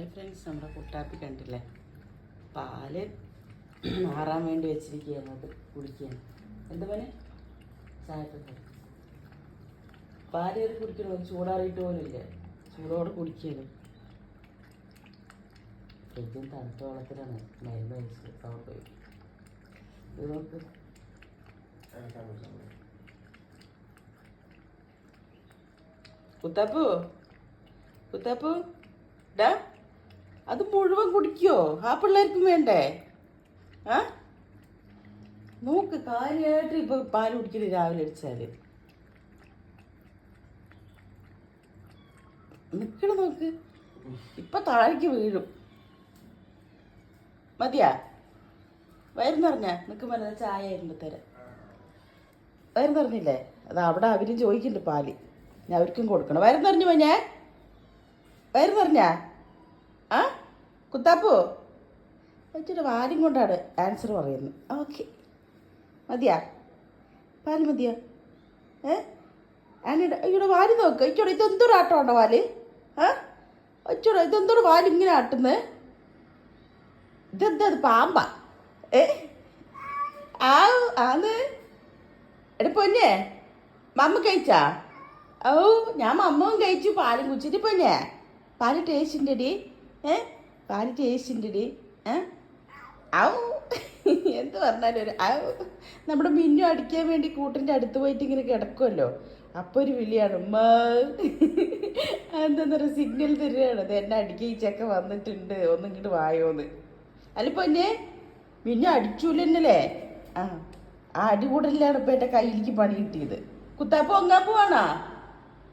Hi friends നമ്മുടെ കുട്ടാപ്പി കണ്ടില്ലേ? പാൽ മാറാൻ വേണ്ടി വെച്ചിരിക്കുകയാണ് അത് കുടിക്കാൻ. എന്താ പോലെ പാൽ കയറി കുടിക്കണോ? ചൂടാറിയിട്ട് പോലില്ല ചൂടോടെ കുടിക്കണം ഫ്രിഡ്ജും തണുത്ത വെള്ളത്തിലാണ്. മരുന്ന് വെച്ചത് അവിടെ പോയി ഇത് നോക്ക്. കുത്താപ്പു? കുത്താപ്പു? ഡാ? അത് മുഴുവൻ കുടിക്കോ? ആ പിള്ളേർക്കും വേണ്ടേ? ആ? നോക്ക് കാര്യമായിട്ട് ഇപ്പൊ പാൽ കുടിക്കൽ രാവിലെ അടിച്ചാൽ. നിക്കണ നോക്ക്. ഇപ്പൊ താഴേക്ക് വീഴും. മതിയാ? വയറുന്നറിഞ്ഞ നിക്ക് മരുന്ന് ചായ ആയിരുന്നു തരാം വയറുന്നറിഞ്ഞില്ലേ അത് അവിടെ അവരും ചോദിക്കുന്നുണ്ട് പാൽ. ഞാൻ അവർക്കും കൊടുക്കണം. വയറുന്നറിഞ്ഞു മോനെ വയറുന്നറിഞ്ഞാ ആ? കുത്താപ്പോ? വെച്ചിട്ട് വാലും കൊണ്ടാണ് ആൻസർ പറയുന്നത്. ഓക്കെ മതിയാ? പാൽ മതിയോ? ഏ? ആനയുടെ അയ്യോടെ വാരി നോക്ക്. അയ്യോടെ ഇതെന്തൊരു ആട്ടമാണോ വാൽ ആ? അച്ചോടെ ഇതെന്തൊരു വാൽ ഇങ്ങനെ ആട്ടുന്നത് ഇതെന്താ അത് പാമ്പാ? ഏ? ആ ആന്ന്. എടാ പൊന്നെ മമ്മ കഴിച്ചാ? ഓ ഞാൻ മമ്മവും കഴിച്ചു പാലും കുച്ചിട്ട് പൊന്നെ പാൽ ടേസ്റ്റ് ഉണ്ടടി. ഏ? പാൽ ടേസ്റ്റ് ഉണ്ടടി ഏ? ഔ. എന്ത് പറഞ്ഞാലും ഒരു ഔ. നമ്മുടെ മിന്നു അടിക്കാൻ വേണ്ടി കൂട്ടിന്റെ അടുത്ത് പോയിട്ട് ഇങ്ങനെ കിടക്കുമല്ലോ അപ്പോൾ ഒരു വിളിയാണ് ഉമ്മ. പറയുക സിഗ്നൽ തരികയാണ്. അത് എന്നെ അടിക്കുക ഈ ചെക്ക വന്നിട്ടുണ്ട്. ഒന്ന് ഇങ്ങോട്ട് വായോന്ന്. അല്ല എന്നെ മിന്നു അടിച്ചൂലന്നല്ലേ? ആ. ആ അടി ഇപ്പം എന്റെ കയ്യിലേക്ക് പണി കിട്ടിയത്. കുത്താപ്പ് ഒങ്ങാൻ പോവാണോ?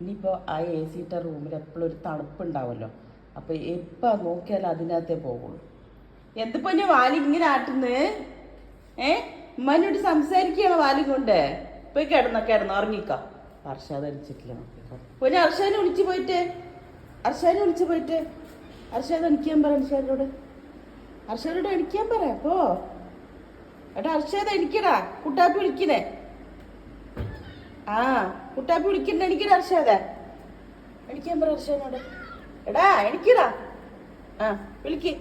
ഇനിയിപ്പോൾ ആ എ സി ഇട്ട റൂമിൽ എപ്പോഴും ഒരു തണുപ്പുണ്ടാവുമല്ലോ അപ്പോൾ എപ്പോൾ നോക്കിയാലും അതിനകത്തേ പോകുള്ളൂ എന്തിപ്പോ ഞാൻ വാലി ഇങ്ങനെ ആട്ടുന്ന്? ഏ? ഉമ്മനോട് സംസാരിക്കുകയാണ് വാലി കൊണ്ട്. പോയി കിടന്നോ കിടന്നോ ഉറങ്ങിക്കോ. അർഷാദ് അടിച്ചിട്ടില്ല പിന്നെ അർഷാനെ വിളിച്ചു പോയിട്ട്. അർഷാനെ വിളിച്ചു പോയിട്ട്. അർഷാദ് എണിക്കാൻ പറ അർഷാദിനോട് അർഷാദിനോട് എണിക്കാൻ പറ അപ്പോ എടാ അർഷാദ് എണിക്കടാ. കുട്ടാപ്പി വിളിക്കണേ ആ കുട്ടാപ്പി വിളിക്കണ്ട എണിക്കടാ അർഷാദ എണിക്കാൻ പറ അർഷാദിനോട് എടാ എനിക്കിടാ ആ വിളിക്ക്.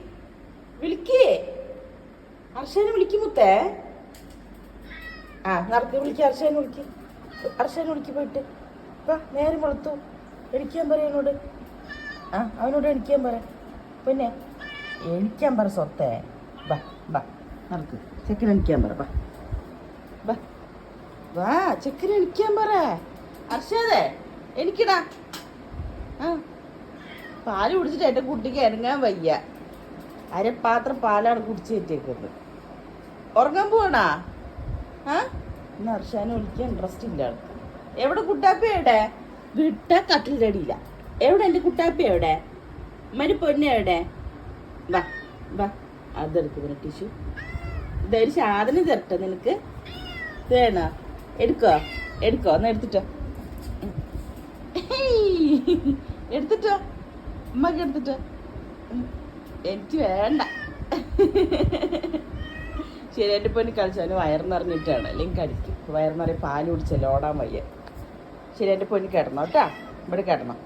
വിളിക്കേ. അർഷനെ വിളിക്ക് മുത്തേ. ആ നടത്തി വിളിക്ക് അർഷനെ വിളിക്ക്. അർഷനെ വിളിക്ക് പോയിട്ട്. ഇപ്പം നേരെ വളർത്തു എണിക്കാൻ പറ എന്നോട്. ആ അവനോട് എണിക്കാൻ പറ. പിന്നെ എണിക്കാൻ പറ സ്വത്തേ. ബാ ബാ നടക്ക്. ചെക്കൻ എണിക്കാൻ പറ ബാ ബാ വാ ചെക്കൻ എണിക്കാൻ പറ. അർഷാദേ എനിക്കിടാ. ആ. പാൽ കുടിച്ചിട്ട് എന്റെ കുട്ടിക്ക് ഇറങ്ങാൻ വയ്യ. അരപ്പാത്രം പാലാണ് കുടിച്ച് കയറ്റിയേക്കുന്നത്. ഉറങ്ങാൻ പോണാ ആ? ഇന്ന് അർഷാനെ വിളിക്കാൻ ഇൻട്രസ്റ്റ് ഇല്ല ആൾക്ക്. എവിടെ കുട്ടാപ്പി എവിടെ? വിട്ട കട്ടിലിന്റെ അടിയില്ല എവിടെ എന്റെ കുട്ടാപ്പി എവിടെ? മരി പൊന്നെ എവിടെ? വാ വാ. അതെടുക്ക് പിന്നെ ടിഷ്യൂ ഇതൊരു സാധനം തരട്ടെ നിനക്ക്. വേണോ? എടുക്കോ? എടുക്കോ? ഒന്ന് എടുത്തിട്ടോ. എടുത്തിട്ടോ. ഉമ്മക്ക് എടുത്തിട്ട്. എനിക്ക് വേണ്ട. ശരി എന്റെ പൊന്നി കളിച്ചാൽ വയർ നിറഞ്ഞിട്ടാണ്. അല്ലെങ്കിൽ കടിക്കും. വയർ പാൽ കുടിച്ചല്ലോ ഓടാൻ വയ്യ. ശരി എന്റെ പൊന്നി കിടന്നോ കേട്ടോ. ഇവിടെ കിടന്നോ.